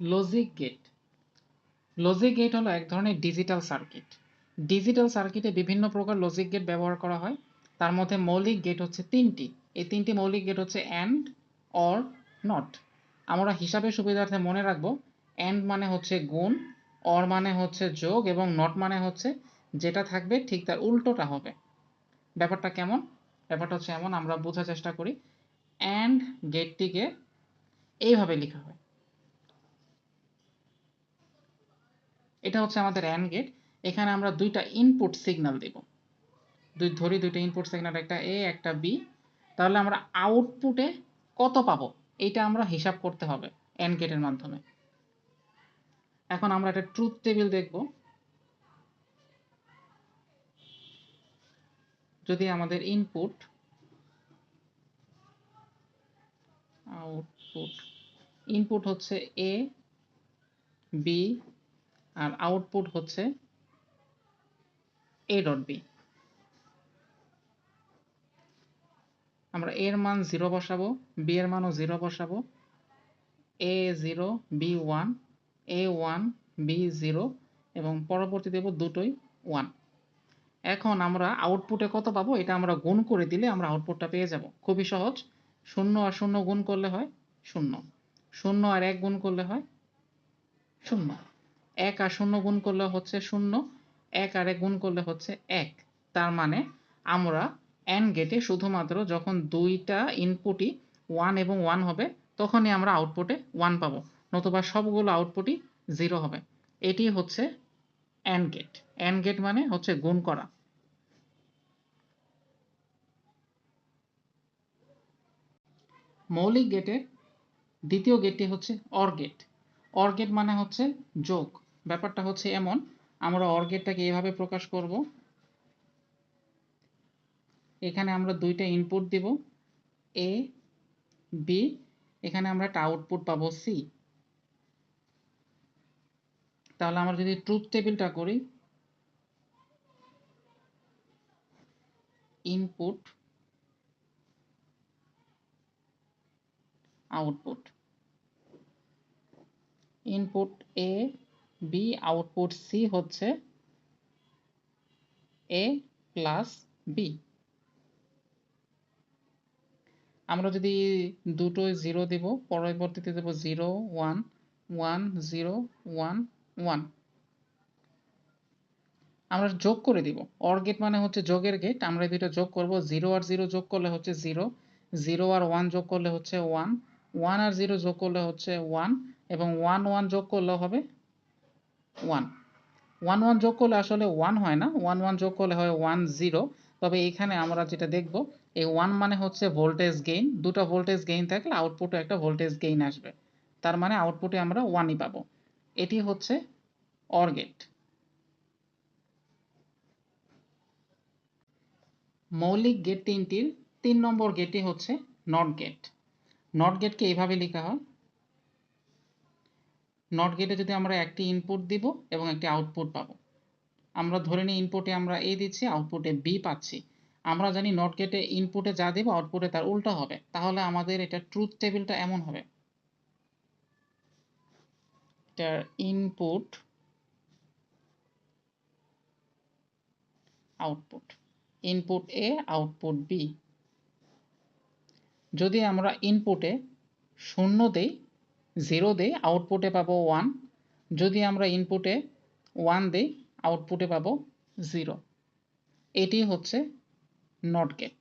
Logic gate logic gate হলো এক ধরনের ডিজিটাল সার্কিট ডিজিটাল সার্কিটে বিভিন্ন প্রকার লজিক গেট ব্যবহার করা হয়। তার মধ্যে মৌলিক গেট হচ্ছে তিনটি। এই তিনটি মৌলিক গেট হচ্ছে অ্যান্ড অর নট আমরা হিসাবের সুবিধার্থে মনে রাখব অ্যান্ড মানে হচ্ছে গুণ অর মানে হচ্ছে যোগ, এবং নট মানে হচ্ছে যেটা থাকবে ঠিক তার উল্টোটা হবে। ব্যাপারটা কেমন? ব্যাপারটা হচ্ছে এমন, আমরা বোঝার চেষ্টা করি। অ্যান্ড গেটটিকে এইভাবে লেখা হয়। এটা হচ্ছে আমাদের অ্যান্ড গেট এখানে আমরা দুইটা ইনপুট সিগন্যাল দেব। দুই, ধরি দুইটা ইনপুট সিগন্যাল একটা এ একটা বি তাহলে আমরা আউটপুটে কত পাবো? এটা আমরা হিসাব করতে হবে অ্যান্ড গেটের মাধ্যমে। এখন আমরা একটা ট্রুথ টেবিল দেখব। যদি আমাদের ইনপুট আউটপুট ইনপুট হচ্ছে এ বি আর আউটপুট হচ্ছে এ ডট বি আমরা এর মান জিরো বসাবো বি এর মানও জিরো বসাবো। A zero B one A one B zero এবং পরবর্তী দেব দুটোই ওয়ান এখন আমরা আউটপুটে কত পাবো? এটা আমরা গুণ করে দিলে আমরা আউটপুটটা পেয়ে যাব। খুবই সহজ। শূন্য আর শূন্য গুণ করলে হয় শূন্য। শূন্য আর এক গুণ করলে হয় শূন্য। এক আর শূন্য গুণ করলে হচ্ছে শূন্য, এক আর এক গুণ করলে হচ্ছে এক। তার মানে আমরা অ্যান্ড গেটে শুধুমাত্র যখন দুইটা ইনপুটই ওয়ান এবং ওয়ান হবে, তখনই আমরা আউটপুটে ওয়ান পাবো, নতুবা সবগুলো আউটপুটই জিরো হবে। এটি হচ্ছে অ্যান্ড গেট। অ্যান্ড গেট মানে হচ্ছে গুণ করা। মৌলিক গেটের দ্বিতীয় গেটটি হচ্ছে অর গেট। অর গেট মানে হচ্ছে যোগ। ব্যাপারটা হচ্ছে এমন, আমরা অর গেটটাকে এভাবে প্রকাশ করব। এখানে আমরা দুইটা ইনপুট দিব এ বি এখানে আমরা একটা আউটপুট পাবো সি তাহলে আমরা যদি ট্রুথ টেবিলটা করি input output input A B output C হচ্ছে এ প্লাস বি আমরা যদি দুটোই জিরো দিব, পরবর্তীতে দেব zero one one zero one one আমরা যোগ করে দিব। অর গেট মানে হচ্ছে যোগের গেট আমরা এই দুটো যোগ করব। জিরো আর জিরো যোগ করলে হচ্ছে জিরো জিরো আর ওয়ান যোগ করলে হচ্ছে ওয়ান ওয়ান আর জিরো যোগ করলে হচ্ছে ওয়ান এবং ওয়ান ওয়ান যোগ করলে হবে ওয়ান ওয়ান ওয়ান যোগ করলে আসলে ওয়ান হয় না। ওয়ান ওয়ান যোগ করলে হয় ওয়ান জিরো তবে এখানে আমরা যেটা দেখব, এই ওয়ান মানে হচ্ছে ভোল্টেজ গেইন দুটো ভোল্টেজ গেইন থাকলে আউটপুটে একটা ভোল্টেজ গেইন আসবে। তার মানে আউটপুটে আমরা ওয়ানই পাবো। এটি হচ্ছে অর গেট মৌলিক গেট তিনটির, তিন নম্বর গেটটি হচ্ছে নট গেট নট গেটকে এইভাবে লেখা হয়। নট গেটে যদি আমরা একটি ইনপুট দিব এবং একটি আউটপুট পাবো। আমরা ধরে নিই ইনপুটে আমরা এ দিচ্ছি আউটপুটে বি পাচ্ছি। আমরা জানি নট গেটে ইনপুটে যা দিব আউটপুটে তার উল্টা হবে। তাহলে আমাদের এটা ট্রুথ টেবিলটা এমন হবে। এটার input output input A output B যদি আমরা ইনপুটে শূন্য দেই জিরো দেই আউটপুটে পাবো ওয়ান যদি আমরা ইনপুটে ওয়ান দেই আউটপুটে পাবো জিরো এটি হচ্ছে নট গেট